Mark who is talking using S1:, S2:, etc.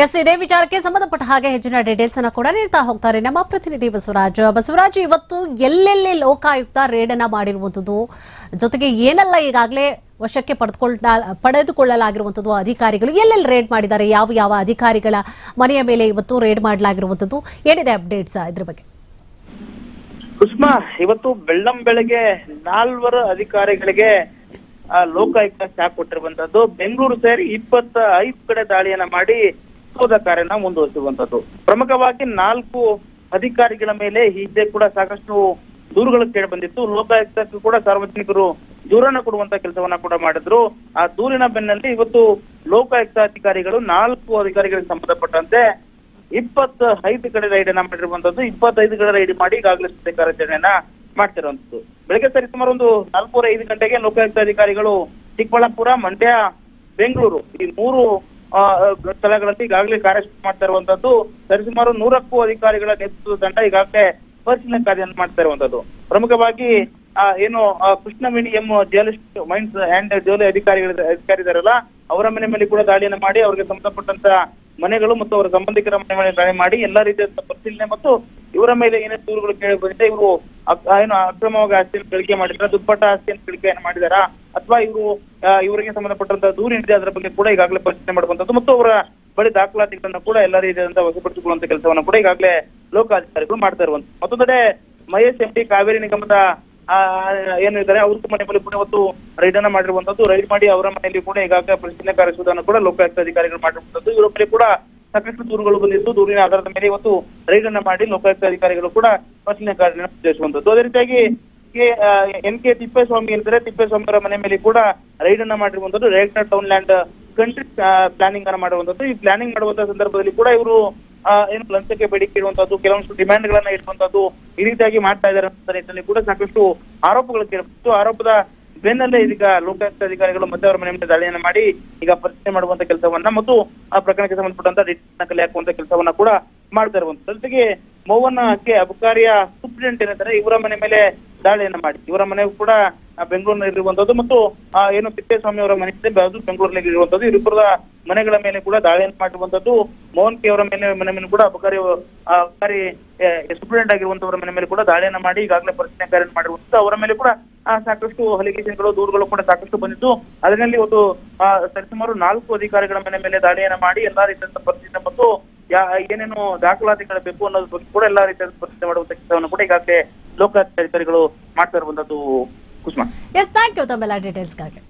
S1: S ಇದೇ ವಿಚಾರಕ್ಕೆ ಸಂಬಂಧಪಟ್ಟ ಹಾಗೆ ಹೆಚ್ಚಿನ ಡೀಟೇಲ್ಸ್ ಅನ್ನು ಕೂಡ ನೀಡ್ತಾ ಹೋಗ್ತಾರೆ ನಮ್ಮ ಪ್ರತಿನಿಧಿ ಬಸವರಾಜ್. ಬಸವರಾಜ್, ಇವತ್ತು ಎಲ್ಲೆಲ್ಲಿ ಲೋಕಾಯುಕ್ತ ರೇಡ್ ಅನ್ನ ಮಾಡಿರುವಂತದ್ದು ಜೊತೆಗೆ ಏನೆಲ್ಲ ಈಗಾಗಲೇ ವಶಕ್ಕೆ ಪಡೆದುಕೊಳ್ಳ ಪಡೆದುಕೊಳ್ಳಲಾಗಿರುವಂತದ್ದು ಅಧಿಕಾರಿಗಳು ಎಲ್ಲೆಲ್ಲಿ ರೇಡ್ ಮಾಡಿದ್ದಾರೆ? ಯಾವ ಯಾವ ಅಧಿಕಾರಿಗಳ ಮನೆಯ ಮೇಲೆ ಇವತ್ತು ರೇಡ್ ಮಾಡಲಾಗಿರುವಂತದ್ದು ಏನಿದೆ ಅಪ್ಡೇಟ್ಸ್ ಇದ್ರ ಬಗ್ಗೆ?
S2: ಸುಷ್ಮಾ ಇವತ್ತು ಬೆಳ್ಳಂ ಬೆಳಗ್ಗೆ ನಾಲ್ವರು ಅಧಿಕಾರಿಗಳಿಗೆ ಲೋಕಾಯುಕ್ತ ಶಾಕ್ ಕೊಟ್ಟಿರುವಂತದ್ದು ಬೆಂಗಳೂರು ಸೇರಿ ಇಪ್ಪತ್ತ ಐದು ಕಡೆ ದಾಳಿಯನ್ನ ಮಾಡಿ ಶೋಧ ಕಾರ್ಯನ ಮುಂದುವರಿಸಿರುವಂತದ್ದು ಪ್ರಮುಖವಾಗಿ ನಾಲ್ಕು ಅಧಿಕಾರಿಗಳ ಮೇಲೆ ಹಿಂದೆ ಕೂಡ ಸಾಕಷ್ಟು ದೂರುಗಳು ಕೇಳಿ ಬಂದಿತ್ತು. ಲೋಕಾಯುಕ್ತಕ್ಕೂ ಕೂಡ ಸಾರ್ವಜನಿಕರು ದೂರನ್ನ ಕೊಡುವಂತ ಕೆಲಸವನ್ನ ಕೂಡ ಮಾಡಿದ್ರು. ಆ ದೂರಿನ ಬೆನ್ನಲ್ಲಿ ಇವತ್ತು ಲೋಕಾಯುಕ್ತ ಅಧಿಕಾರಿಗಳು ನಾಲ್ಕು ಅಧಿಕಾರಿಗಳಿಗೆ ಸಂಬಂಧಪಟ್ಟಂತೆ ಇಪ್ಪತ್ತ ಐದು ಕಡೆ ರೈಡ್ ಅನ್ನ ಮಾಡಿರುವಂತದ್ದು. ಇಪ್ಪತ್ತೈದು ಕಡೆ ರೈಡ್ ಮಾಡಿ ಈಗಾಗಲೇ ಸದ್ಯ ಕಾರ್ಯಾಚರಣೆಯನ್ನ ಮಾಡ್ತಿರುವಂತದ್ದು. ಬೆಳಗ್ಗೆ ಸರಿ ಸುಮಾರು ಒಂದು ನಾಲ್ಕೂವರೆ ಐದು ಗಂಟೆಗೆ ಲೋಕಾಯುಕ್ತ ಅಧಿಕಾರಿಗಳು ಚಿಕ್ಕಬಳ್ಳಾಪುರ, ಮಂಡ್ಯ, ಬೆಂಗಳೂರು ಈ ಮೂರು ಸ್ಥಳಗಳಲ್ಲಿ ಈಗಾಗಲೇ ಕಾರ್ಯಾಚರಣೆ ಮಾಡ್ತಾ ಇರುವಂತದ್ದು ಸರಿಸುಮಾರು ನೂರಕ್ಕೂ ಅಧಿಕಾರಿಗಳ ನೇತೃತ್ವದ ತಂಡ ಈಗಾಗಲೇ ಪರಿಶೀಲನೆ ಕಾರ್ಯವನ್ನು ಮಾಡ್ತಾ ಇರುವಂತದ್ದು. ಪ್ರಮುಖವಾಗಿ ಏನು Krishnaveni M geologist mines and jewellery ಅಧಿಕಾರಿಗಳ ಅಧಿಕಾರಿ ಇದಾರಲ್ಲ ಅವರ ಮನೆ ಮೇಲೆ ಕೂಡ ದಾಳಿಯನ್ನು ಮಾಡಿ ಅವರಿಗೆ ಸಂಬಂಧಪಟ್ಟಂತ ಮನೆಗಳು ಮತ್ತು ಅವರ ಸಂಬಂಧಿಕರ ಮನೆ ಮೇಲೆ ದಾಳಿ ಮಾಡಿ ಎಲ್ಲಾ ರೀತಿಯ ಪರಿಶೀಲನೆ ಮತ್ತು ಇವರ ಮೇಲೆ ಏನೇ ದೂರುಗಳು ಕೇಳಿ ಬಂದಿದೆ, ಇವರು ಏನು ಅಕ್ರಮವಾಗಿ ಆಸ್ತಿಯನ್ನು ಗಳಿಕೆ ಮಾಡಿದ್ರ, ದುಪ್ಪಟ್ಟ ಆಸ್ತಿಯನ್ನು ಗಳಿಕೆಯನ್ನು ಮಾಡಿದಾರಾ, ಅಥವಾ ಇವರು ಇವರಿಗೆ ಸಂಬಂಧಪಟ್ಟಂತ ದೂರು ಏನಿದೆ ಅದರ ಬಗ್ಗೆ ಕೂಡ ಈಗಾಗಲೇ ಪರಿಶೀಲನೆ ಮಾಡುವಂತದ್ದು ಮತ್ತು ಅವರ ಬಳಿ ದಾಖಲಾತಿಗಳನ್ನ ಕೂಡ ಎಲ್ಲ ರೀತಿಯಾದಂತಹ ವಶಪಡಿಸಿಕೊಳ್ಳುವಂತ ಕೆಲಸವನ್ನು ಕೂಡ ಈಗಾಗಲೇ ಲೋಕಾಧಿಕಾರಿಗಳು ಮಾಡ್ತಾ ಇರುವಂತ ಮತ್ತೊಂದೆಡೆ ಮಹೇಶ್ ಎಂ ಟಿ ಕಾವೇರಿ ನಿಗಮದ ಏನಿದ್ದಾರೆ ಅವ್ರ ಮನೆ ಮೇಲೆ ಕೂಡ ಇವತ್ತು ರೈಡ್ ಅನ್ನ ಮಾಡಿರುವಂತದ್ದು. ರೈಡ್ ಮಾಡಿ ಅವರ ಮನೆಯಲ್ಲಿ ಕೂಡ ಈಗಾಗಲೇ ಪರಿಶೀಲನೆ ಕಾರ್ಯಸುವುದನ್ನು ಕೂಡ ಲೋಕಾಯುಕ್ತ ಅಧಿಕಾರಿಗಳು ಮಾಡಿರುವಂತದ್ದು. ಇವರ ಮೇಲೆ ಕೂಡ ಸಾಕಷ್ಟು ದೂರುಗಳು ಬಂದಿದ್ದು ದೂರಿನ ಆಧಾರದ ಮೇಲೆ ಇವತ್ತು ರೈಡ್ ಅನ್ನ ಮಾಡಿ ಲೋಕಾಯುಕ್ತ ಅಧಿಕಾರಿಗಳು ಕೂಡ ಪರಿಶೀಲನೆ ಕಾರ್ಯ ನಡೆಸುವಂತದ್ದು ಅದೇ ರೀತಿಯಾಗಿ ಎನ್ ಕೆ ತಿಪ್ಪೇಸ್ವಾಮಿ ಅಂದ್ರೆ ತಿಪ್ಪೇಸ್ವಾಮಿ ಅವರ ಮನೆ ಮೇಲೆ ಕೂಡ ರೈಡ್ ಅನ್ನ ಮಾಡಿರುವಂತದ್ದು director town and country planning ಅನ್ನ ಮಾಡುವಂತದ್ದು ಈ ಪ್ಲಾನಿಂಗ್ ಮಾಡುವಂತ ಸಂದರ್ಭದಲ್ಲಿ ಕೂಡ ಇವರು ಏನು ಲಂಚಕ್ಕೆ ಬೇಡಿಕೆ ಇರುವಂತದ್ದು ಕೆಲವೊಂದು ಡಿಮ್ಯಾಂಡ್ ಗಳನ್ನ ಇರುವಂತದ್ದು ಈ ರೀತಿಯಾಗಿ ಮಾಡ್ತಾ ಇದ್ದಾರೆ ಅಂತ ಕೂಡ ಸಾಕಷ್ಟು ಆರೋಪಗಳು ಕೇಳಬಹುದು ಆರೋಪದ ಬೆನ್ನಲ್ಲೇ ಇದೀಗ ಲೋಕಾಯುಕ್ತ ಅಧಿಕಾರಿಗಳು ಮತ್ತೆ ಅವರ ಮನೆ ಮೇಲೆ ದಾಳಿಯನ್ನ ಮಾಡಿ ಈಗ ಪರಿಶೀಲನೆ ಮಾಡುವಂತ ಕೆಲಸವನ್ನ ಮತ್ತು ಆ ಪ್ರಕರಣಕ್ಕೆ ಸಂಬಂಧಪಟ್ಟಂತ ಕಲೆ ಹಾಕುವಂತ ಕೆಲಸವನ್ನ ಕೂಡ ಮಾಡ್ತಾ ಇರುವಂತ ಜೊತೆಗೆ ಕೆ ಅಬಕಾರಿಯ ಸೂಪ್ರಿಡೆಂಟ್ ಏನಂದ್ರೆ ಇವರ ಮನೆ ಮೇಲೆ ದಾಳಿಯನ್ನ ಮಾಡಿ. ಇವರ ಮನೆ ಕೂಡ ಬೆಂಗಳೂರಿನಲ್ಲಿ ಇರುವಂತದ್ದು ಮತ್ತು ಏನು ತಿಪ್ಪೇಸ್ವಾಮಿ ಅವರ ಮನೆ ಅದು ಬೆಂಗಳೂರಿನಲ್ಲಿ ಇರುವಂತದ್ದು ಇವರಿಬ್ಬರ ಮನೆಗಳ ಮೇಲೆ ಕೂಡ ದಾಳಿಯನ್ನು ಮಾಡಿರುವಂತದ್ದು ಮೋಹನ್ ಕೆ ಅವರ ಮೇಲೆ, ಮನೆ ಮೇಲೆ ಕೂಡ ಅಬಕಾರಿ ಅಬಕಾರಿ ಸೂಪ್ರಿಡೆಂಟ್ ಆಗಿರುವಂತವರ ಮನೆ ಮೇಲೆ ಕೂಡ ದಾಳಿಯನ್ನ ಮಾಡಿ ಈಗಾಗಲೇ ಪರಿಶೀಲನೆ ಕಾರ್ಯ ಮಾಡಿರುವಂತದ್ದು ಅವರ ಮೇಲೆ ಕೂಡ ಸಾಕಷ್ಟು ಹಲಿಗೇಷನ್ಗಳು ದೂರುಗಳು ಕೂಡ ಸಾಕಷ್ಟು ಬಂದಿದ್ದು. ಅದರಲ್ಲಿ ಒಂದು ಸರಿಸುಮಾರು ನಾಲ್ಕು ಅಧಿಕಾರಿಗಳ ಮನೆ ಮೇಲೆ ದಾಳಿಯನ್ನ ಮಾಡಿ ಎಲ್ಲಾ ರೀತಿಯ ಪರಿಶೀಲನೆ ಮತ್ತು ಏನೇನು ದಾಖಲಾತಿಗಳು ಬೇಕು ಅನ್ನೋದ್ರ ಬಗ್ಗೆ ಕೂಡ ಎಲ್ಲಾ ರೀತಿಯಾದ ಪರಿಶೀಲನೆ ಮಾಡುವಂತ ಕೆಲಸವನ್ನು ಕೂಡ ಈಗಾಗಲೇ ಲೋಕಾಯುಕ್ತ ಅಧಿಕಾರಿಗಳು ಮಾಡ್ತಾ ಇರುವಂತದ್ದು ಕುಸುಮ.
S1: ಎಸ್ ಥ್ಯಾಂಕ್ ಯು ತಮ್ಮೆಲ್ಲ ಡೀಟೇಲ್ಸ್ಗಾಗಿ